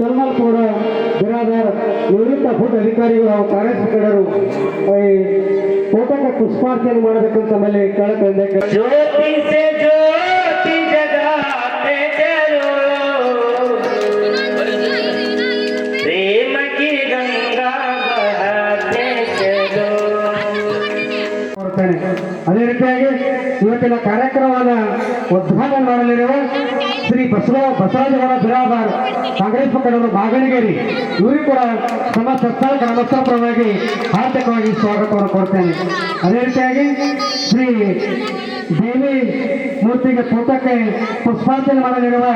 ಚರ್ಮಲ್ಪುರ ಬಿರಾದಾರ್ ನಿವೃತ್ತ ಫುಡ್ ಅಧಿಕಾರಿಗಳು ಹಾಗೂ ಮುಖಂಡರು ಈ ಊಟಕ್ಕೆ ಪುಷ್ಪಾರ್ಚನೆ ಮಾಡಬೇಕಂತ ಮೇಲೆ ಕೇಳಕ್ಕೆ ಅದೇ ರೀತಿಯಾಗಿ ಇವತ್ತಿನ ಕಾರ್ಯಕ್ರಮದ ಉದ್ಘಾಟನೆ ಮಾಡಲಿರುವ ಶ್ರೀ ಬಸವ ಬಸವರಾಜಗೌಡ ಬಿರಾದಾರ್ ಕಾಂಗ್ರೆಸ್ ಮುಖಂಡರು ಬಾಗಣಗೇರಿ. ಇವರಿಗೂ ಕೂಡ ತಮ್ಮ ಸತ್ತಾಳ ಗ್ರಾಮಸ್ಥರ ಪರವಾಗಿ ಹಾರ್ದಿಕವಾಗಿ ಸ್ವಾಗತವನ್ನು ಕೊಡ್ತೇನೆ. ಅದೇ ರೀತಿಯಾಗಿ ಶ್ರೀ ದೇವಿ ಮೂರ್ತಿಗೆ ತೋಟಕ್ಕೆ ಪುಷ್ಪಾರ್ಚನೆ ಮಾಡಲಿರುವ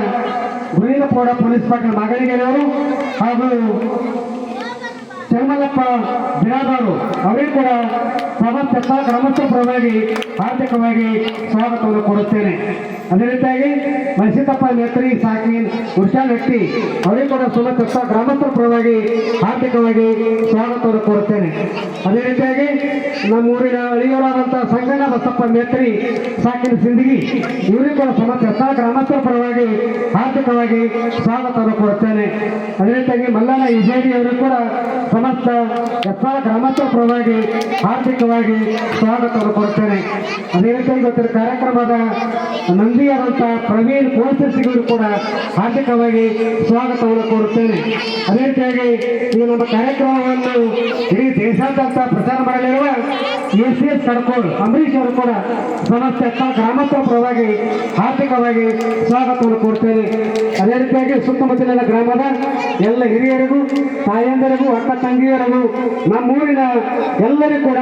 ಗುರಿನಪೋಡ ಪೊಲೀಸ್ ಪಾಟೀಲ್ ಮಾಗಣಿಗೇರಿ ಅವರು ಹಾಗೂ ಚರ್ಮಲಪ್ಪ ಬಿರಾದಾರು ಅವರೇ ಕೂಡ ಸಮಸ್ತ ಗ್ರಾಮಸ್ಥ ಪರವಾಗಿ ಆರ್ಥಿಕವಾಗಿ ಸ್ವಾಗತವನ್ನು ಕೊಡುತ್ತೇನೆ ಅದೇ ರೀತಿಯಾಗಿ ಮನಸಿದ್ದಪ್ಪ ನೇತ್ರಿ ಸಾಕಿನ್ ಉರ್ಷಾ ವ್ಯಕ್ತಿ ಅವರಿಗೆ ಕೂಡ ಸಮಸ್ತ ಗ್ರಾಮಸ್ಥರ ಪರವಾಗಿ ಆರ್ಥಿಕವಾಗಿ ಸ್ವಾಗತವನ್ನು ಕೋರುತ್ತೇನೆ ಅದೇ ರೀತಿಯಾಗಿ ನಮ್ಮೂರಿನ ಊರಿನ ಸಂಗಣ ಬಸಪ್ಪ ಮೇತ್ರಿ ಸಾಕಿನ ಸಿಂದಗಿ, ಇವರಿಗೂ ಕೂಡ ಸಮಸ್ತ ಎಲ್ಲ ಗ್ರಾಮಸ್ಥರ ಪರವಾಗಿ ಆರ್ಥಿಕವಾಗಿ ಸ್ವಾಗತವನ್ನು ಕೋರುತ್ತೇನೆ ಅದೇ ರೀತಿಯಾಗಿ ಮಲ್ಲಣ್ಣ ಇಜೇಡಿ ಅವರು ಕೂಡ ಸಮಸ್ತ ಎಲ್ಲ ಗ್ರಾಮಸ್ಥರ ಪರವಾಗಿ ಆರ್ಥಿಕವಾಗಿ ಸ್ವಾಗತವನ್ನು ಕೊಡುತ್ತೇನೆ ಅದೇ ರೀತಿಯಾಗಿ ಇವತ್ತಿನ ಕಾರ್ಯಕ್ರಮದ ನಂದಿಯಾದಂಥ ಪ್ರವೀಣ್ ಕೋಸರ್ಸಿಗೂ ಕೂಡ ಹಾರ್ದಿಕವಾಗಿ ಸ್ವಾಗತವನ್ನು ಕೋರುತ್ತೇನೆ. ಅದೇ ರೀತಿಯಾಗಿ ಈ ನಮ್ಮ ಕಾರ್ಯಕ್ರಮವನ್ನು ಇಡೀ ದೇಶಾದ್ಯಂತ ಪ್ರಚಾರ ಮಾಡಲಿರುವ U C S Kadkol Ambareesh ಅವರು ಕೂಡ ಎಲ್ಲ ಗ್ರಾಮಸ್ಥರ ಪರವಾಗಿ ಆರ್ಥಿಕವಾಗಿ ಸ್ವಾಗತವನ್ನು ಕೋರ್ತೇನೆ ಅದೇ ರೀತಿಯಾಗಿ ಸುತ್ತಮುತ್ತಲಿನ ಗ್ರಾಮದ ಎಲ್ಲ ಹಿರಿಯರಿಗೂ, ತಾಯಂದರಿಗೂ, ಅಕ್ಕ ತಂಗಿಯರಿಗೂ, ನಮ್ಮೂರಿನ ಎಲ್ಲರಿಗೂ ಕೂಡ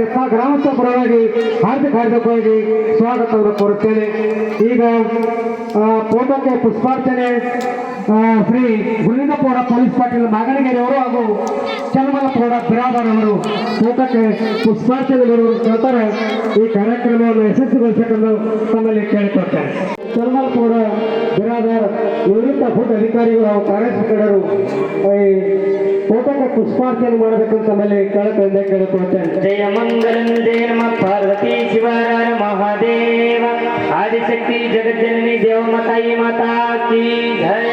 ಎಲ್ಲ ಗ್ರಾಮಸ್ಥರ ಪರವಾಗಿ ಆರ್ಥಿಕ ಹಾರ್ದಿಕವಾಗಿ ಸ್ವಾಗತವನ್ನು ಕೋರುತ್ತೇನೆ. ಈಗ ಫೋಟೋಕ್ಕೆ ಪುಷ್ಪಾರ್ಚನೆ ಶ್ರೀ ಗುರುಲಿಂಗಪುರ ಪೊಲೀಸ್ ಪಾಟೀಲ್ ಮಾಗಣಗೆರೆ ಅವರು ಹಾಗೂ ಚನ್ನಮಲ್ಲಪುರ ಬಿರಾದಾರ್ ಅವರು ಫೋಟೋಕ್ಕೆ ಪುಷ್ಪಾರ್ಚನೆ ಕೇಳ್ತಾರೆ. ಈ ಕಾರ್ಯಕ್ರಮವನ್ನು ಯಶಸ್ವಿಗೊಳಿಸಬೇಕೆಂದು ತಮ್ಮಲ್ಲಿ ಕೇಳಿಕೊಳ್ತೇನೆ. ಚನ್ನಮಲ್ಲಪುರ ಬಿರಾದಾರ್ ನಿವೃತ್ತ ಫುಡ್ ಅಧಿಕಾರಿಗಳು ಹಾಗೂ ಕಾಂಗ್ರೆಸ್ ಊಟದ ಪುಷ್ಪಾರ್ಚನೆ ಮಾಡಬೇಕಂತ ಮೇಲೆ ಕಳ ತಂದೆ ಕೇಳ್ಕೊಳ್ತೇನೆ ಜಯ ಮಂಗಲಂದೇ ನಮ ಪಾರ್ವತಿ ಶಿವರಾಯ ಮಹಾದೇವ ಆದಿಶಕ್ತಿ ಜಗಜ್ಜನನಿ ದೇವಮತಾಯಿ ಮಾತಾ ಕಿ ಜಯ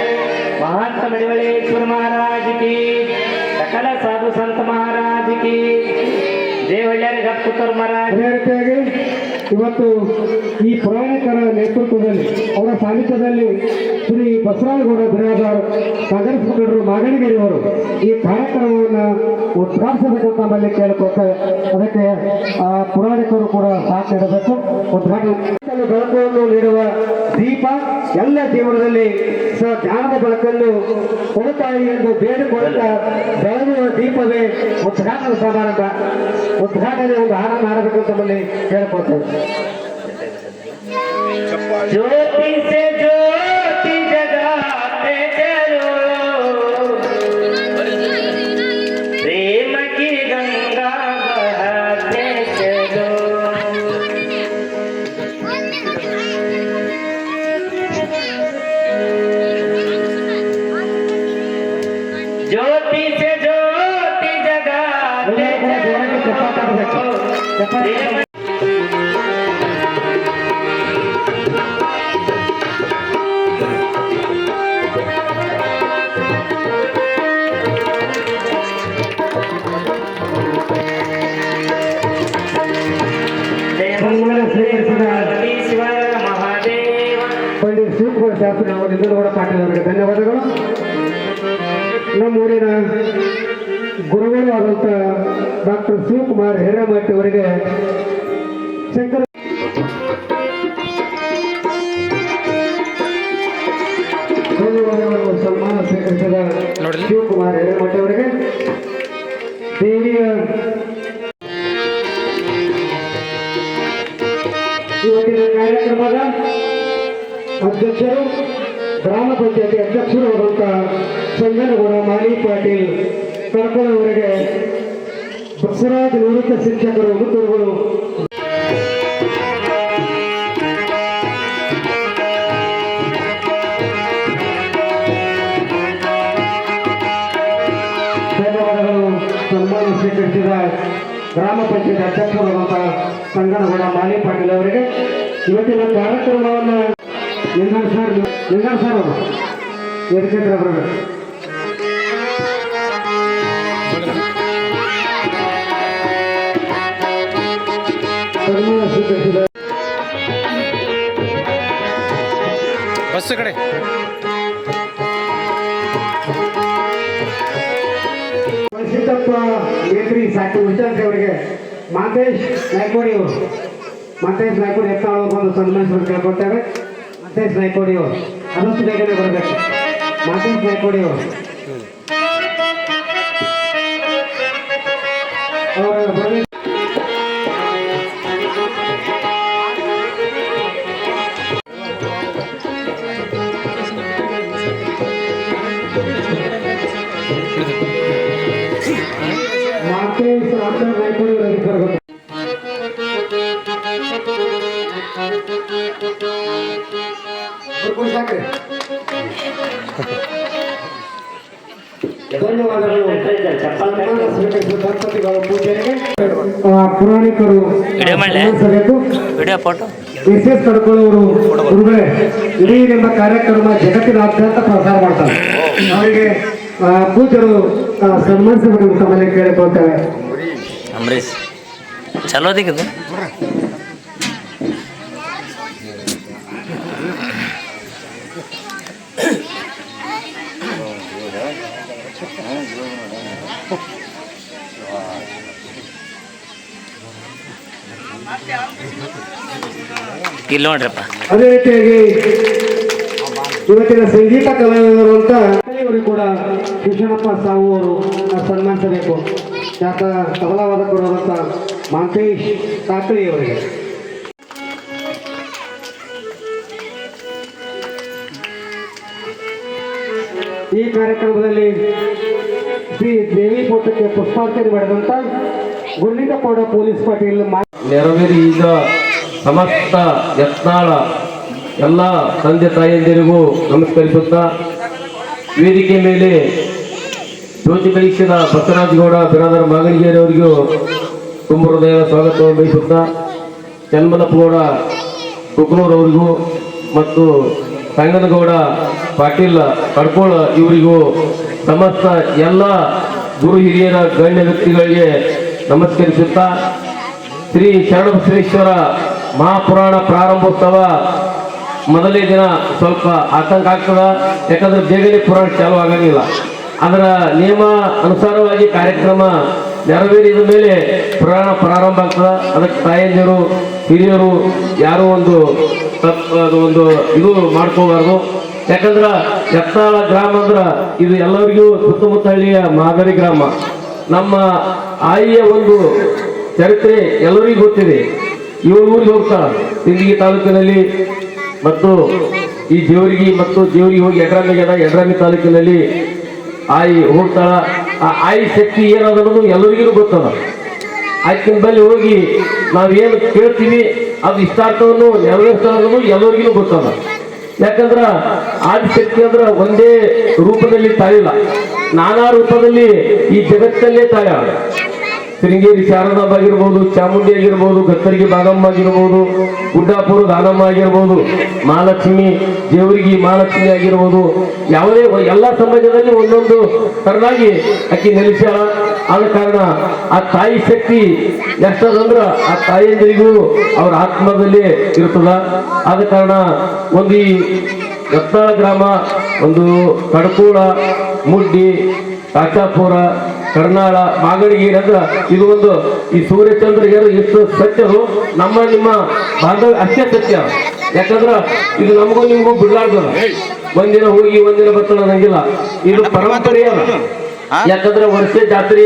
ಮಹಾಂತ ಮಡಿವಳೇಶ್ವರ ಮಹಾರಾಜ್ ಕಿ ಸಕಲ ಸಾಧು ಸಂತ ಮಹಾರಾಜ್ ಕಿ ದೇವಳ್ಯರ ಗಪ್ಪ ಮಹಾರಾಜ್ ಇವತ್ತು ಈ ಪುರಾಣಿಕರ ನೇತೃತ್ವದಲ್ಲಿ, ಅವರ ಸಾನ್ನಿಧ್ಯದಲ್ಲಿ ಶ್ರೀ ಬಸವನಗೌಡ ಬಿರಾದಾರ್ ಸಾಗರ ಮುಖಂಡರು ಮಾಗಣಗಿರಿಯವರು ಈ ಕಾರ್ಯಕ್ರಮವನ್ನು ಉದ್ಘಾಟಿಸಬೇಕಂತ ನಮ್ಮಲ್ಲಿ ಕೇಳಿಕೊಟ್ಟು ಅದಕ್ಕೆ ಪುರಾಣಿಕರು ಕೂಡ ಸಾಥ್ ನೀಡಬೇಕು. ಉದ್ಘಾಟನೆ ಬೆಳಕನ್ನು ನೀಡುವ ದೀಪ ಎಲ್ಲ ಜೀವನದಲ್ಲಿ ಸಹ ಬೆಳಕನ್ನು ಕೊಡುತ್ತಾಯಿ ಎಂದು ಬೇಡಿಕೊಳ್ಳುತ್ತಾ ಬೆಳಗುವ ದೀಪವೇ ಉದ್ಘಾಟನ ಸಮಾರಂಭ. ಉದ್ಘಾಟನೆ ಒಂದು ಆಹಾರ ಮಾಡಬೇಕು ಅಂತ ನಮ್ಮಲ್ಲಿ ಕೇಳಿಕೊಳ್ತೇವೆ. ಉಪಯೋಗ ಪಂಡಿತ್ ಶಿವಕುಮಾರ ಧನ್ಯವಾದಗಳು. ನಮ್ಮೂರಿನ ಗುರುಗಳು ಆದಂಥ ಡಾಕ್ಟರ್ ಶಿವಕುಮಾರ್ ಹಿರೇಮಠ್ ಅವರಿಗೆ ಶಂಕರ ಸನ್ಮಾನ ಸ್ವೀಕರಿಸಿದ ಶಿವಕುಮಾರ್ ಹಿರೇಮಠ್ ಅವರಿಗೆ ದೇವಿಯ ಇವತ್ತಿನ ಕಾರ್ಯಕ್ರಮದ ಅಧ್ಯಕ್ಷರು ಗ್ರಾಮ ಪಂಚಾಯತಿ ಅಧ್ಯಕ್ಷರು ಆದಂತಹ ಸಂಗನಗೌಡ ಮಾಲಿ ಪಾಟೀಲ್ ಕರ್ಕೊಳ್ಳೋವರೆಗೆ ಬಸವರಾಜ್ ನಿವೃತ್ತ ಶಿಕ್ಷಕರು ಗುರುಗಳು ಧನ್ಯವಾದಗಳು. ಸನ್ಮಾನ ಸ್ವೀಕರಿಸಿದ ಗ್ರಾಮ ಪಂಚಾಯತ್ ಅಧ್ಯಕ್ಷರಾದಂತಹ ಸಂಗನಗೌಡ ಮಾಲಿ ಪಾಟೀಲ್ ಅವರಿಗೆ. ಇವತ್ತಿನ ಕಾರ್ಯಕ್ರಮವನ್ನು ನಿಂಗನ್ ಸರ್ ನಿಂಗನ್ ಸರ್ ಅವರು ಬರಬೇಕು ಬಸ್ ಕಡೆ. ಸಿದ್ದಪ್ಪ ಮೇತ್ರಿ ಸಾಕು. ವಿಚಾರಿಸಿ ಅವರಿಗೆ. ಮಾತೇಶ್ ನಾಯ್ಕೋಡಿ ಅವರು. ಮಾತೇಶ್ ನಾಯ್ಕೋಡಿ ಎತ್ತಾಳು ಬಂದು ಸನ್ಮಾನಿಸಲು ಕೇಳ್ಕೊಳ್ತೇವೆ ಮಾತೇಶ್ ನಾಯ್ಕೋಡಿ ಅವರು. ಅದಷ್ಟು ಬೇಗನೆ ಬರಬೇಕು. ಮಾತೇಶ್ ನಾಯ್ಕೋಡಿ ಅವರು. ಅವರ ಬರ್ಕೊಂಡು ಸಾಕ್ರಿ ಧನ್ಯವಾದಗಳು ಸನ್ಮಾನ ಸ್ವೀಕರಿಸಿದ ದಂಪತಿಗಳು ಪೂಜೆಗೆ ಆ, ಪುರಾಣಿಕರು ಕಡ್ಕೊಳ್ಳೋರು ಗುರುಗಳೇ ಇಡೀ ಎಂಬ ಕಾರ್ಯಕ್ರಮ ಜಗತ್ತಿನಾದ್ಯಂತ ಪ್ರಸಾರ ಮಾಡ್ತಾರೆ. ಅವರಿಗೆ ಪೂಜರು ಸನ್ಮಾನಿಸಬೇಕು ತಮ್ಮಲ್ಲಿ ಕೇಳಿಕೊಳ್ತೇವೆ. ಅಂಬರೀಶ್ ಚಲೋ ಇಲ್ಲಿ ಅದೇ ರೀತಿಯಾಗಿ ಇವತ್ತಿನ ಸಂಗೀತ ಕಲಾವಿದರು ಅಂತ ಕೂಡ ಕೃಷ್ಣಪ್ಪ ಸಾವು ಅವರು ಸನ್ಮಾನಿಸಬೇಕು. ಖ್ಯಾತ ತಬಲಾವಾದಕರು ಅಂತ ಮಾಂತೇಶ್ ಕಾಕಳಿ ಅವರಿಗೆ. ಈ ಕಾರ್ಯಕ್ರಮದಲ್ಲಿ ಶ್ರೀ ದೇವಿ ಫೋಟೋಕ್ಕೆ ಪುಷ್ಪಾರ್ಚನೆ ಮಾಡಿದಂತ ಗುಂಡಿಕಪೌಡ ಪೊಲೀಸ್ ಪಾಟೀಲ್ ನೆರವೇರಿ ಈಗ ಸಮಸ್ತ ಯತ್ನಾಳ ಎಲ್ಲ ತಂದೆ ತಾಯಿಯಂದಿರಿಗೂ ನಮಸ್ಕರಿಸುತ್ತಾ ವೇದಿಕೆ ಮೇಲೆ ಜ್ಯೋತಿ ಪರೀಕ್ಷೆದ ಬಸವರಾಜಗೌಡ, ಬಿರಾದರ ಮಾಗಣಿಗೇರಿಯವರಿಗೂ ತುಂಬ ಹೃದಯದ ಸ್ವಾಗತವನ್ನು ಬಯಸುತ್ತಾ ಚನ್ಮನಪ್ಪಗೌಡ ಕುಕ್ನೂರವರಿಗೂ ಮತ್ತು ಸಂಗನಗೌಡ ಪಾಟೀಲ್, ಕಡ್ಕೋಳ ಇವರಿಗೂ ಸಮಸ್ತ ಎಲ್ಲ ಗುರು ಹಿರಿಯರ ಗಣ್ಯ ವ್ಯಕ್ತಿಗಳಿಗೆ ನಮಸ್ಕರಿಸುತ್ತಾ ಶ್ರೀ ಶರಣಬಸವೇಶ್ವರ ಮಹಾಪುರಾಣ ಪ್ರಾರಂಭೋತ್ಸವ ಮೊದಲೇ ದಿನ ಸ್ವಲ್ಪ ಆತಂಕ ಆಗ್ತದ. ಯಾಕಂದ್ರೆ ಬೇಗನೆ ಪುರಾಣ ಚಾಲು ಆಗಂಗಿಲ್ಲ. ಅದರ ನಿಯಮ ಅನುಸಾರವಾಗಿ ಕಾರ್ಯಕ್ರಮ ನೆರವೇರಿದ ಮೇಲೆ ಪುರಾಣ ಪ್ರಾರಂಭ ಆಗ್ತದೆ. ಅದಕ್ಕೆ ತಾಯಂದಿರು, ಹಿರಿಯರು ಯಾರು ಒಂದು ಅದು ಒಂದು ಇದು ಮಾಡ್ಕೋಬಾರ್ದು. ಯಾಕಂದ್ರೆ ಎತ್ತಾಳ ಗ್ರಾಮ ಅಂದ್ರೆ ಇದು ಎಲ್ಲರಿಗೂ ಸುತ್ತಮುತ್ತ ಹಳ್ಳಿಯ ಮಾದರಿ ಗ್ರಾಮ. ನಮ್ಮ ಆಯಿಯ ಒಂದು ಚರಿತ್ರೆ ಎಲ್ಲರಿಗೂ ಗೊತ್ತಿದೆ. ಇವಳು ಊರಿಗೆ ಹೋಗ್ತಾಳ. ಸಿಂದಗಿ ತಾಲೂಕಿನಲ್ಲಿ ಮತ್ತು ಈ ದೇವರಿಗೆ ಮತ್ತು ದೇವರಿಗೆ ಹೋಗಿ ಯಡ್ರಾಮಿಗೆ ಅದ ಯಡ್ರಾಮಿ ತಾಲೂಕಿನಲ್ಲಿ ಆಯಿ ಹೋಗ್ತಾಳ. ಆ ಆಯಿ ಶಕ್ತಿ ಏನದ ಅನ್ನೋದು ಎಲ್ಲರಿಗೂ ಗೊತ್ತದ. ಆಕಿನ ಬಳಿ ಹೋಗಿ ನಾವೇನು ಕೇಳ್ತೀವಿ, ಅದು ಇಷ್ಟಾರ್ಥವನ್ನು ನೆರವೇರಿಸ್ತಾರ ಅನ್ನೋದು ಎಲ್ಲರಿಗೂ ಗೊತ್ತದ. ಯಾಕಂದ್ರ ಆದಿಶಕ್ತಿ ಅಂದ್ರ ಒಂದೇ ರೂಪದಲ್ಲಿ ತಾಯಿಲ್ಲ ನಾನಾ ರೂಪದಲ್ಲಿ ಈ ಜಗತ್ತಲ್ಲೇ ತಾಳ್ಯಾಳ. ಶೃಂಗೇರಿ ಶಾರದಾಂಬ ಆಗಿರ್ಬೋದು ಚಾಮುಂಡಿ ಆಗಿರ್ಬೋದು ಗತ್ತರಿಗೆ ಬಾಗಮ್ಮ ಆಗಿರ್ಬೋದು ಗುಡ್ಡಾಪುರ ದಾನಮ್ಮ ಆಗಿರ್ಬೋದು ಮಹಾಲಕ್ಷ್ಮಿ, ದೇವರಿಗೆ ಮಹಾಲಕ್ಷ್ಮಿ ಆಗಿರ್ಬೋದು, ಯಾವುದೇ ಎಲ್ಲ ಸಮಾಜದಲ್ಲಿ ಒಂದೊಂದು ತರನಾಗಿ ಅಕ್ಕಿ ನೆಲೆಸ್ಯಾಳ ಆದ ಕಾರಣ ಆ ತಾಯಿ ಶಕ್ತಿ ಎಷ್ಟದಂದ್ರ ಆ ತಾಯಿಯಂದರಿಗೂ ಅವ್ರ ಆತ್ಮದಲ್ಲಿ ಇರ್ತದ. ಆದ ಕಾರಣ ಒಂದು ಈ ಗ್ರಾಮ, ಒಂದು ಕಡಕೋಳ, ಮುಡ್ಡಿ ಕಾಚಾಪುರ ಕರ್ನಾಳ ಮಾಗಡಿ ಏನಂದ್ರ ಇದು ಒಂದು ಈ ಸೂರ್ಯಚಂದ್ರಗೇರು ಎಷ್ಟು ಸತ್ಯರು ನಮ್ಮ ನಿಮ್ಮ ಬಾಂಧವ್ಯ ಅಷ್ಟೇ ಸತ್ಯ. ಯಾಕಂದ್ರ ಇದು ನಮಗೂ ನಿಮಗೂ ಬಿಡ್ಲಾರ್ದು ಒಂದಿನ ಹೋಗಿ ಒಂದಿನ ಬರ್ತಾನ ನಂಗಿಲ್ಲ. ಇದು ಪರಂಪರೆ ಅದ ಯಾಕಂದ್ರೆ ವರ್ಷ ಜಾತ್ರೆ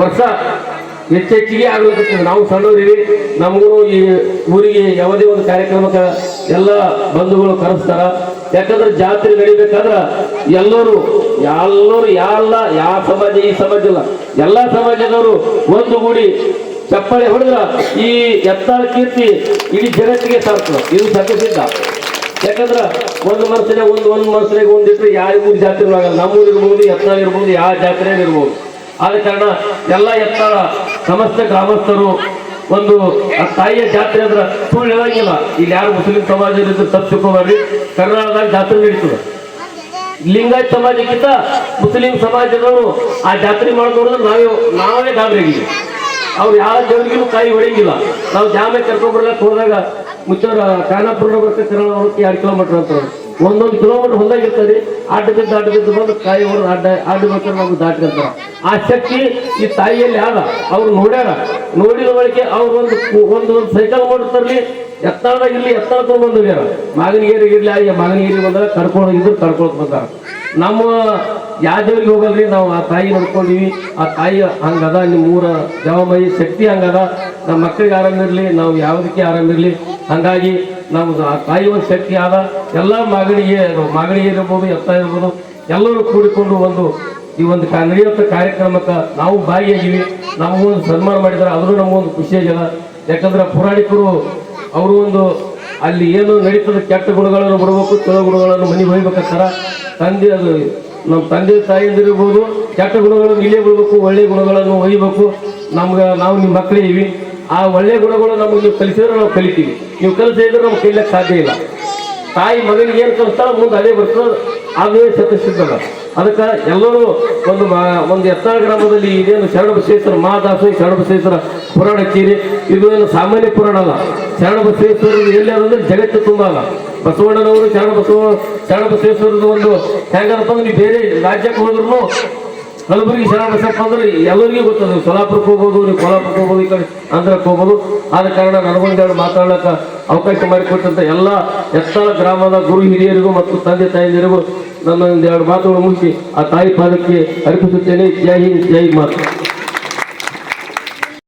ವರ್ಷ ಹೆಚ್ಚೆಚ್ಚಿಗೆ ಆಗ್ಲಿಕ್ಕೆ ನಾವು ಸಣ್ಣವರಿವಿ ನಮಗೂ ಈ ಊರಿಗೆ ಯಾವುದೇ ಒಂದು ಕಾರ್ಯಕ್ರಮಕ್ಕೆ ಎಲ್ಲ ಬಂಧುಗಳು ಕರೆಸ್ತಾರ. ಯಾಕಂದ್ರೆ ಜಾತ್ರೆ ನಡಿಬೇಕಾದ್ರ ಎಲ್ಲರೂ ಎಲ್ಲರೂ ಯಾಲ್ಲ ಯಾವ ಸಮಾಜ, ಈ ಸಮಾಜ ಇಲ್ಲ. ಎಲ್ಲ ಸಮಾಜದವರು ಒಂದುಗೂಡಿ ಚಪ್ಪಾಳೆ ಹೊಡೆದ್ರ ಈ ಎತ್ತಾಳ ಕೀರ್ತಿ ಇಡೀ ಜಗತ್ತಿಗೆ ಸಾರ್ತದೆ ಇದು ಸತ್ಯಸಿದ್ಧ ಯಾಕಂದ್ರ ಒಂದು ಮನಸ್ಸಿನಾಗ ಒಂದು ಒಂದು ಮನಸ್ಸಿನಾಗ ಒಂದಿಟ್ರೆ ಯಾರಿಗೂ ಜಾತ್ರೆ ಆಗಲ್ಲ ನಮ್ಮೂರು ಇರ್ಬೋದು, ಎತ್ತಾಳ ಇರ್ಬೋದು ಯಾವ ಜಾತ್ರೆ ಇರ್ಬೋದು. ಆದ ಕಾರಣ ಎಲ್ಲ ಎತ್ತಾಳ ಸಮಸ್ತ ಗ್ರಾಮಸ್ಥರು ಒಂದು, ಆ ತಾಯಿಯ ಜಾತ್ರೆ ಅಂದ್ರೆ ಸುಳ್ಳು ಹೇಳಂಗಿಲ್ಲ. ಇಲ್ಲಿ ಯಾರು ಮುಸ್ಲಿಂ ಸಮಾಜ ತಪ್ಪು ತಿಳ್ಕೊಬಾರ್ರಿ ಕರ್ನಾಟಕದಾಗ ಜಾತ್ರೆ ನಡೀತದೆ. ಲಿಂಗಾಯತ್ ಸಮಾಜಕ್ಕಿಂತ ಮುಸ್ಲಿಂ ಸಮಾಜದವರು ಆ ಜಾತ್ರೆ ಮಾಡೋದು ನೋಡಿದ್ರೆ ನಾವೇ ನಾವೇ ಗಾಬರಿಯಾಗಿದ್ದೀವಿ. ಅವ್ರು ಯಾವ ದೇವರಿಗೂ ಕಾಯಿ ಹೊಡೆಯಂಗಿಲ್ಲ. ನಾವು ಜಾಮೆ ಕರ್ಕೊಂಡ್ಬರ್ಲಕ್ಕೆ ಹೋದಾಗ ಮುಚ್ಚೋರ ಖಾನಾಪುರ ತಿರುವಳಕ್ಕೆ ಎರಡು ಕಿಲೋಮೀಟರ್ ಅಂತ ಒಂದೊಂದು ಕಿಲೋಮೀಟರ್ ಹೊಂದಾಗಿರ್ತಾರೆ ಅಡ್ಡ ಬಿದ್ದು ಅಡ್ಡ ಬಿದ್ದು ಬಂದು ತಾಯಿ ಹೊಡೆದು ಅಡ್ಡ ಅಡ್ಡ ಬೇಕಾದ್ರೆ ನಮ್ಗೆ ದಾಟಿರ್ತಾರೆ ಆ ಶಕ್ತಿ ಈ ತಾಯಿಯಲ್ಲಿ ಆದ, ಅವ್ರು ನೋಡ್ಯಾರ. ನೋಡಿದ ಬಳಿಕೆ ಅವ್ರು ಒಂದು ಒಂದು ಒಂದು ಸೈಕಲ್ ಮೋಟರ್ ತರಲಿ, ಎತ್ತಾಳದಾಗ ಇಲ್ಲಿ ಎತ್ತಾಳ ತಗೊಂಡ್ಬಂದು ಹೋಗ್ಯಾರ. ಮಾಗನಗೇರಿಗೆ ಇರ್ಲಿ ಆ ಮಾಗನಗೇರಿಗೆ ಬಂದಾಗ ಕರ್ಕೊಂಡು ಇದ್ರು ಕರ್ಕೊಳಕ್ ಬಂದಾರ. ನಮ್ಮ ಯಾವ ದೇವ್ರಿಗೆ ಹೋಗಲ್ರಿ? ನಾವು ಆ ತಾಯಿ ನೋಡ್ಕೊಂಡಿವಿ. ಆ ತಾಯಿ ಹಂಗದ, ನಿಮ್ಮ ಊರ ದೇವಮಯಿ ಶಕ್ತಿ ಹಂಗದ. ನಮ್ಮ ಮಕ್ಕಳಿಗೆ ಆರಾಮಿರ್ಲಿ ನಾವು ಯಾವುದಕ್ಕೆ ಇರಲಿ. ಹಂಗಾಗಿ ನಾವು ಆ ತಾಯಿ ಒಂದು ಶಕ್ತಿ ಆದ. ಎಲ್ಲ ಮಾಗಣಿಗೆ ಮಾಗಣಿಗೆ ಇರ್ಬೋದು, ಎತ್ತ ಇರ್ಬೋದು, ಎಲ್ಲರೂ ಕೂಡಿಕೊಂಡು ಒಂದು ಈ ಒಂದು ನಡೆಯುವಂಥ ಕಾರ್ಯಕ್ರಮಕ್ಕೆ ನಾವು ಭಾಗಿಯಾಗಿವಿ. ನಮಗೂ ಒಂದು ಸನ್ಮಾನ ಮಾಡಿದ್ರೆ ಆದರೂ ನಮಗೊಂದು ಖುಷಿಯಾಗ್ಯದ ಯಾಕಂದ್ರೆ ಪುರಾಣಿಕರು, ಅವರು ಒಂದು ಅಲ್ಲಿ ಏನು ನಡೀತದೆ ಕೆಟ್ಟ ಗುಣಗಳನ್ನು ಬಿಡಬೇಕು ಕೆಳ ಗುಣಗಳನ್ನು ಮನೆ ಹೋಗ್ಬೇಕಂತಾರ ತಂದೆ ಅದು ನಮ್ಮ ತಂದೆ ತಾಯಿಯಿಂದಿರ್ಬೋದು ಕೆಟ್ಟ ಗುಣಗಳನ್ನು ಇಲ್ಲೇ ಬಿಡಬೇಕು, ಒಳ್ಳೆ ಗುಣಗಳನ್ನು ಒಯ್ಯಬೇಕು. ನಮ್ಗೆ ನಾವು ನಿಮ್ಮ ಮಕ್ಕಳಿದ್ದೀವಿ ಆ ಒಳ್ಳೆ ಗುಣಗಳು ನಮಗೆ ನೀವು ಕಲಿಸಿದ್ರೆ ನಾವು ಕಲಿತೀವಿ. ನೀವು ಕಲಿಸಿದ್ರೆ ನಮ್ಗೆ ಕಲಿಯಕ್ಕೆ ಸಾಧ್ಯ ಇಲ್ಲ. ತಾಯಿ ಮಗನಿಗೆ ಏನು ಕಲಿಸ್ತಾಳೆ ಮುಂದೆ ಅದೇ ಬರ್ತದೆ. ಅದೇ ಸತ್ಯಸಿದ್ಧದ ಅದಕ್ಕೆ ಎಲ್ಲರೂ ಒಂದು ಒಂದು ಎತ್ತಾಳ ಗ್ರಾಮದಲ್ಲಿ ಇದೇನು ಶರಣ ಬಸವೇಶ್ವರ ಮಹಾದಾಸೋಹಿ ಶರಣ ಬಸವೇಶ್ವರ ಪುರಾಣ ಕೀರಿ. ಇದು ಸಾಮಾನ್ಯ ಪುರಾಣ ಅಲ್ಲ. ಶರಣ ಬಸವೇಶ್ವರ ಎಲ್ಲಿ ಅಂದ್ರೆ ಜಗತ್ತು ತುಂಬ ಅಲ್ಲ. ಬಸವಣ್ಣನವರು ಶರಣ ಬಸವ ಶರಣ ಬಸವೇಶ್ವರದ ಒಂದು ಹೆಂಗಪ್ಪ ಅಂದ್ರೆ ನೀವು ಬೇರೆ ರಾಜ್ಯಕ್ಕೆ ಹೋದ್ರು ಕಲಬುರಗಿ ಶರಣ ಬಸಪ್ಪ ಅಂದ್ರೆ ಎಲ್ಲರಿಗೂ ಗೊತ್ತದ. ಸೋಲಾಪುರಕ್ಕೆ ಹೋಗ್ಬೋದು, ನೀವು ಕೋಲಾಪುರಕ್ಕೆ ಹೋಗ್ಬೋದು, ಈ ಕಡೆ ಆಂಧ್ರಕ್ಕೆ ಹೋಗ್ಬೋದು. ಆದ ಕಾರಣ ನನಗೊಂದೆರಡು ಮಾತಾಡ್ಲಿಕ್ಕೆ ಅವಕಾಶ ಮಾಡಿಕೊಟ್ಟಂತ ಎಲ್ಲ ಎತ್ತಾಳ ಗ್ರಾಮದ ಗುರು ಹಿರಿಯರಿಗೂ ಮತ್ತು ತಂದೆ ತಾಯಿಯರಿಗೂ ನನ್ನ ಒಂದೆರಡು ಮಾತುಗಳು ಮುಗಿಸಿ ಆ ತಾಯಿ ಪಾದಕ್ಕೆ ಅರ್ಪಿಸುತ್ತೇನೆ. ಜೈ ಹಿಂದ್, ಜೈ ಮಾತು.